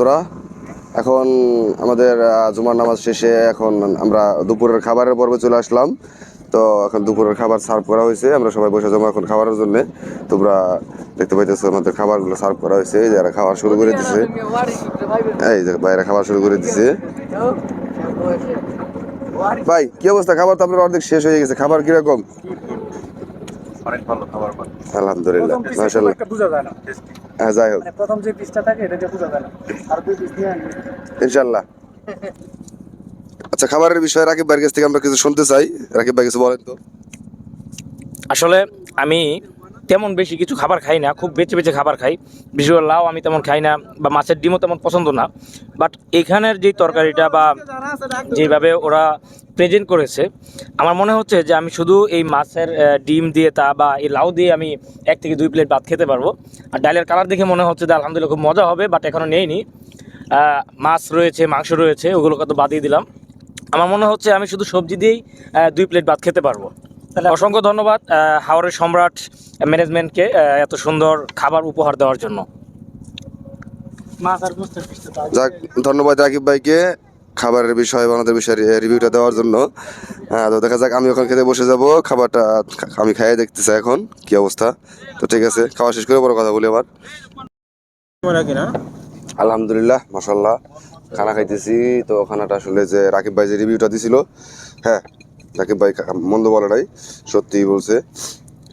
বন্ধুরা এখন আমাদের জুমার নামাজ শেষে এখন আমরা দুপুরের খাবারের পর্বে চলে আসলাম। তো এখন দুপুরের খাবার সার্ভ করা হয়েছে আমরা সবাই বসে যাব এখন খাবারের জন্য। তোমরা দেখতে পাইতেছো আমাদের খাবারগুলো সার্ভ করা হয়েছে এই যারা খাবার শুরু করে দিছে। এই যে বাইরে খাবার শুরু করে দিছে। ভাই কি অবস্থা? খাবার তো আপনার অর্ধেক শেষ হয়ে গেছে খাবার কীরকম? অনেক ভালো খাবার পান আলহামদুলিল্লাহ প্রথম হ্যাঁ যাই হোক। মানে প্রথম যে পিসটা থাকে এটা দিয়ে আর দুই পিস দিয়ে আনি ইনশাল্লাহ আচ্ছা খাবারের বিষয়ে রাকিব ভাইয়ের কাছ থেকে আমরা কিছু শুনতে চাই। রাকিব ভাই কিছু বলেন তো। আসলে আমি তেমন বেশি কিছু খাবার খাই না, খুব বেছে বেছে খাবার খাই। বিশেষ করে লাউ আমি তেমন খাই না বা মাছের ডিমও তেমন পছন্দ না। বাট এখানের যে তরকারিটা বা যেভাবে ওরা প্রেজেন্ট করেছে, আমার মনে হচ্ছে যে আমি শুধু এই মাছের ডিম দিয়ে তা বা এই লাউ দিয়ে আমি এক থেকে দুই প্লেট ভাত খেতে পারব। আর ডালের কালার দেখে মনে হচ্ছে যে আলহামদুলিল্লাহ খুব মজা হবে বাট এখনও নেইনি। মাছ রয়েছে, মাংস রয়েছে, ওগুলোকে তো বাদিয়ে দিলাম। আমার মনে হচ্ছে আমি শুধু সবজি দিয়েই দুই প্লেট ভাত খেতে পারব। অসংখ্য ধন্যবাদ হাওড়ের সম্রাট ম্যানেজমেন্টকে এত সুন্দর খাবার উপহার দেওয়ার জন্য। যাক ধন্যবাদ রাকিব ভাইকে খাবারের বিষয়ে আমাদের বিষয়ে রিভিউটা দেওয়ার জন্য। হ্যাঁ তো দেখা যাক আমি ওখানে খেতে বসে যাব খাবারটা আমি খাইয়ে দেখতে চাই এখন কি অবস্থা। তো ঠিক আছে খাওয়া শেষ করে বড় কথা বলি আবার। আলহামদুলিল্লাহ মাসাল্লাহ খানা খাইতেছি। তো খানাটা আসলে যে রাকিব ভাই যে রিভিউটা দিছিল হ্যাঁ রাকিব ভাই মন্দ বলে নাই, সত্যিই বলছে,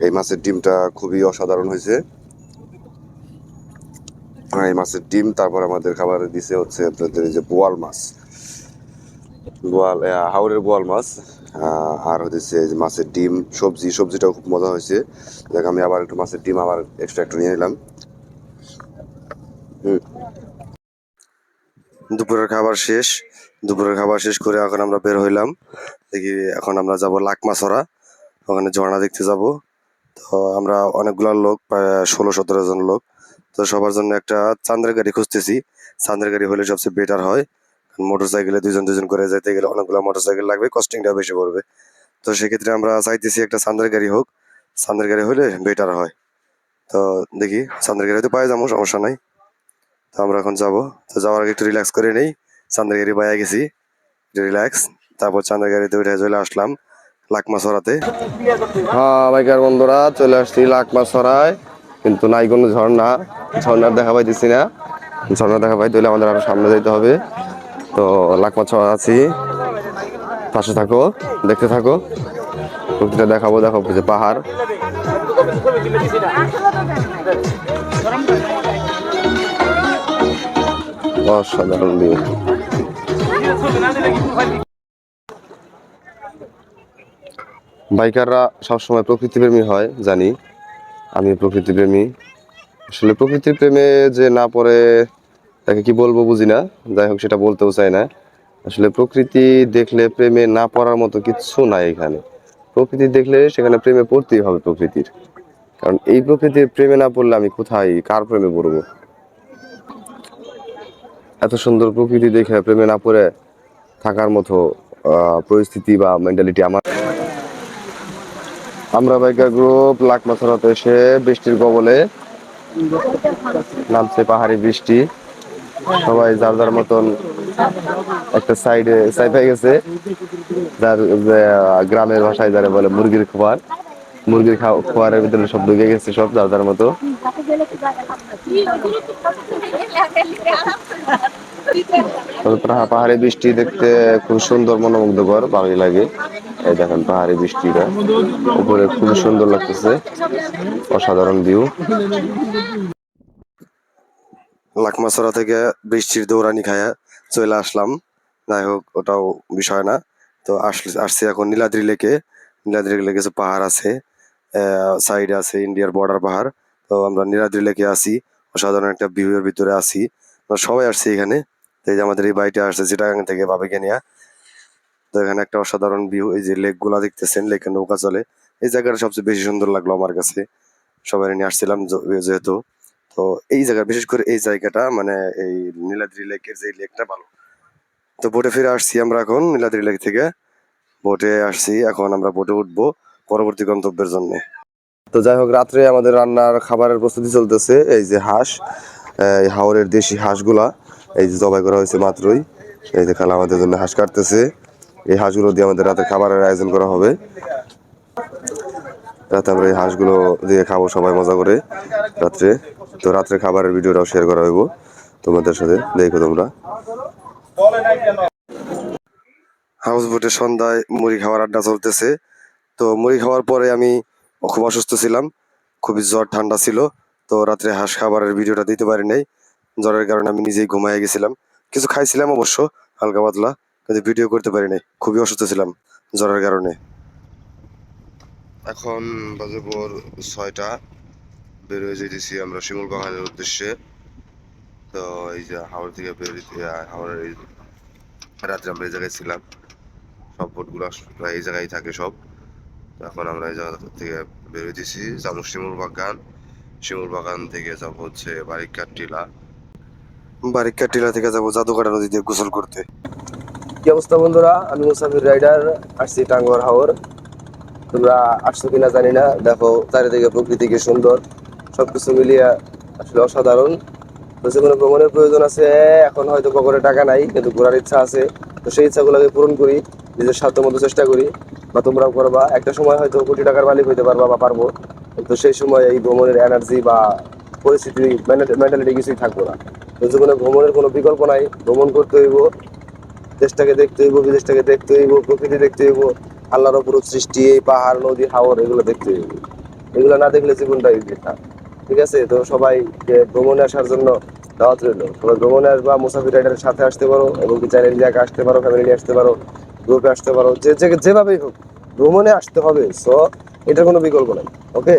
এই মাছের ডিমটা খুবই অসাধারণ হয়েছে। এই মাছের ডিম, তারপর আমাদের খাবারে দিছে হচ্ছে আপনাদের যে বোয়াল মাছ। বোয়াল হাওড়ের বোয়াল মাছ আর হচ্ছে যে মাছের ডিম, সবজি, সবজিটাও খুব মজা হয়েছে। দেখ, আমি আবার একটু মাছের ডিম আবার এক্সট্রা একটু নিয়ে নিলাম। দুপুরের খাবার শেষ। দুপুরের খাবার শেষ করে এখন আমরা বের হইলাম। দেখি এখন আমরা যাব লাকমাছড়া। ওখানে ঝর্ণা দেখতে যাব। তো আমরা অনেকগুলো লোক, প্রায় ষোলো সতেরো জন লোক। তো সবার জন্য একটা চান্দের গাড়ি খুঁজতেছি। চান্দের গাড়ি হলে সবচেয়ে বেটার হয়। মোটর সাইকেলে দুজন দুজন করে যেতে গেলে অনেকগুলো মোটর সাইকেল লাগবে কস্টিংটা বেশি পড়বে। তো সেক্ষেত্রে আমরা চাইতেছি একটা চান্দের গাড়ি হোক। চান্দের গাড়ি হলে বেটার হয়। তো দেখি, চান্দের গাড়ি তো পাই যাব সমস্যা নাই। তো আমরা এখন যাব। তো যাওয়ার আগে একটু রিল্যাক্স করে নেই। চান্দাগাড়ি পাইয়া গেছি, রিল্যাক্স। তারপর চান্দাগাড়িতে উঠে চলে আসলাম লাকমা ছড়াতে হ্যাঁ বাইকার বন্ধুরা, চলে আসছি লাকমা ছড়ায় কিন্তু নাই কোনো ঝর্ণা ঝর্ণার দেখা পাইতেছি না। ঝর্ণা দেখা পাই হলে আমাদের আরও সামনে যেতে হবে। তো লাকমা ছড়া আছি। পাশে থাকো, দেখতে থাকো। প্রকৃতিটা দেখাবো দেখাবো যে পাহাড়। অসাধারণ ভিউ বাইকাররা সবসময় প্রকৃতিপ্রেমী হয়, জানি। আমি প্রকৃতিপ্রেমী। আসলে প্রকৃতির প্রেমে যে না পড়ে, তাকে কি বলব বুঝি না। যাই হোক, সেটা বলতেও চাই না। আসলে প্রকৃতি দেখলে প্রেমে না পড়ার মতো কিচ্ছু নাই এখানে। প্রকৃতি দেখলে সেখানে প্রেমে পড়তেই হবে প্রকৃতির। কারণ এই প্রকৃতির প্রেমে না পড়লে আমি কোথায়, কার প্রেমে পড়ব? এত সুন্দর প্রকৃতি দেখে প্রেমে না পড়ে থাকার মতো পরিস্থিতি বা মেন্টালিটি আমার। আমরা বাইকার গ্রুপ লাকমাছড়াতে এসে বৃষ্টির কবলে নামছে পাহাড়ি বৃষ্টি। সবাই যার যার মতন একটা সাইডে হয়ে গেছে, যার গ্রামের ভাষায় যারা বলে মুরগির খোয়ার মুরগির খোয়ারের ভিতরে সব ঢুকে গেছে, সব যার মতো। পাহাড়ি বৃষ্টি দেখতে খুব সুন্দর, মনোমুগ্ধকর, ভালোই লাগে। এই দেখেন পাহাড়ি বৃষ্টিটা। উপরে খুব সুন্দর লাগতেছে। অসাধারণ ভিউ লাকমাছড়া থেকে বৃষ্টির দৌড়ানি খায়া চলে আসলাম। যাই হোক, ওটাও বিষয় না। তো আসলে আসছি এখন নীলাদ্রি লেকে। নীলাদ্রি লেকে কিছু পাহাড় আছে। সাইডে আছে ইন্ডিয়ার বর্ডার পাহাড়। তো আমরা নীলাদ্রি লেকে আছি, অসাধারণ একটা ভিউ এর ভিতরে আছি। আমরা সবাই আসছি এখানে। এই যে আমাদের এই বাড়িটা আসছে চিটাগাং থেকে বাবিকে নিয়ে। তো এখানে একটা অসাধারণ ভিউ এই যে লেকগুলা দেখতেছেন লেকের নৌকা চলে। এই জায়গাটা সবচেয়ে বেশি সুন্দর লাগল আমার কাছে। সবাই নিয়ে আসছিলাম যেহেতু। তো এই জায়গা, বিশেষ করে এই জায়গাটা মানে এই নীলাদ্রি লেকের যে লেকটা ভালো। তো বোটে ফিরে আসছি আমরা এখন নীলাদ্রি লেক থেকে। বোটে আসছি, এখন আমরা বোটে উঠবো। পরবর্তী গন্তব্যের জন্য। তো যাই হোক, রাত্রে আমাদের রান্নার খাবারের প্রস্তুতি চলতেছে, এই যে হাঁস, এই হাওরের দেশি হাঁসগুলা, এই যে জবাই করা হয়েছে মাত্রই, এই যে খালা আমাদের জন্য হাঁস কাটতেছে। এই হাঁসগুলো দিয়ে আমাদের রাতে খাবারের আয়োজন করা হবে। রাতে আমরা এই হাঁসগুলো দিয়ে খাব সবাই মজা করে রাত্রে। তো রাত্রে খাবারের ভিডিওটাও শেয়ার করা হইব তোমাদের সাথে, দেখো তোমরা। হাউস বোটে সন্ধ্যায় মুড়ি খাওয়ার আড্ডা চলতেছে। তো মুড়ি খাওয়ার পরে আমি খুব অসুস্থ ছিলাম। খুবই জ্বর, ঠান্ডা ছিল। তো রাত্রে হাঁস খাবারের ভিডিওটা দিতে পারি নাই। জ্বরের কারণে আমি নিজেই ঘুমায় গেছিলাম। কিছু খাইছিলাম অবশ্য, হালকা পাতলা, কিন্তু ভিডিও করতে পারি নাই। খুবই অসুস্থ ছিলাম জ্বরের কারণে। এখন বাজে ভোর ছয়টা। বের হয়ে যেতেছি আমরা শিমুল বাগানের উদ্দেশ্যে। তো এই যে হাওড়া থেকে বের হইতে, হাওড়ের এই রাত্রে আমরা এই জায়গায় ছিলাম। সব বোটগুলো এই জায়গায় থাকে সব। এখন আমরা এই জায়গা থেকে বের হইতেছি। যাব শিমুল বাগান। শিমুল বাগান থেকে যাব হচ্ছে বারিকার টিলা। বারিকার টিলা থেকে যাব জাদুঘাটা নদী দিয়ে গোসল করতে। কি অবস্থা বন্ধুরা? আমি মুসাফির রাইডার আসছি টাঙ্গুয়ার হাওর। তোমরা আসছো কিনা জানি না। দেখো চারিদিকে প্রকৃতি কি সুন্দর। সবকিছু মিলিয়ে আসলে অসাধারণ। তো যে কোনো ভ্রমণের প্রয়োজন আছে এখন হয়তো পকেটে টাকা নাই কিন্তু ঘোরার ইচ্ছা আছে। তো সেই ইচ্ছাগুলোকে পূরণ করি নিজের সাধ্য মতো চেষ্টা করি। বা তোমরাও করবা। একটা সময় হয়তো কোটি টাকার মালিক হইতে পারবা বা পারব। কিন্তু সেই সময় এই ভ্রমণের এনার্জি বা পরিস্থিতি মেন্টালিটি কিছুই থাকব না। তো কোনো ভ্রমণের কোনো বিকল্প নাই। ভ্রমণ করতে হইব, দেশটাকে দেখতে হইব, বিদেশটাকে দেখতে হইব, প্রকৃতি দেখতে হইব, আল্লাহর অপরূপ সৃষ্টি, এই পাহাড়, নদী, হাওর, এগুলো দেখতে হইব। এগুলো না দেখলে জীবনটা বৃথা ঠিক আছে? তো সবাই ভ্রমণে আসার জন্য দাওয়াত রইল। সবাই ভ্রমণে আসবা, মুসাফির রাইডারের সাথে আসতে পারো এবং চাইলে নিজে আসতে পারো ফ্যামিলি নিয়ে আসতে পারো। গ্রুপে আসতে পারো, যে যেভাবেই হোক, ভ্রমণে আসতে হবে সো এটা কোনো বিকল্প নাই ওকে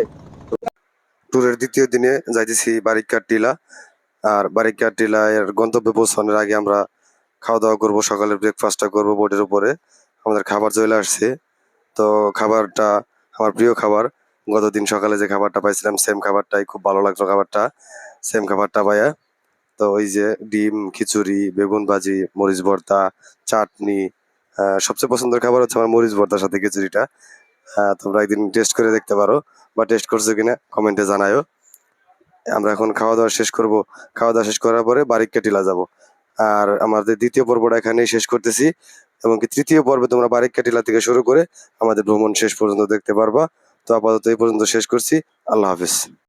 ট্যুরের দ্বিতীয় দিনে যাইতেছি বারিকার টিলা, আর বারিকার টিলা এর গন্তব্যে পৌঁছানোর আগে আমরা খাওয়া দাওয়া করব, সকালের ব্রেকফাস্টটা করব বোটের উপরে। আমাদের খাবার চলে আসছে। তো খাবারটা, আমার প্রিয় খাবার, গতদিন সকালে যে খাবারটা পাইছিলাম সেম খাবারটাই, খুব ভালো লাগল খাবারটা। সেম খাবারটা পাইয়া, তো ওই যে ডিম, খিচুড়ি, বেগুন ভাজি, মরিচ ভর্তা চাটনি সবচেয়ে পছন্দের খাবার হচ্ছে আমার মরিচ ভর্তার সাথে খিচুড়িটা। তোমরা একদিন টেস্ট করে দেখতে পারো বা টেস্ট করছ কিনা কমেন্টে জানায়ও। আমরা এখন খাওয়া দাওয়া শেষ করব। খাওয়া দাওয়া শেষ করার পরে বারিককে টিলা যাব। আর আমাদের দ্বিতীয় পর্বটা এখানেই শেষ করতেছি। এবং কি তৃতীয় পর্বে তোমরা বারিককা টিলা থেকে শুরু করে আমাদের ভ্রমণ শেষ পর্যন্ত দেখতে পারবা। তো আপাতত এই পর্যন্ত শেষ করছি। আল্লাহ হাফিজ।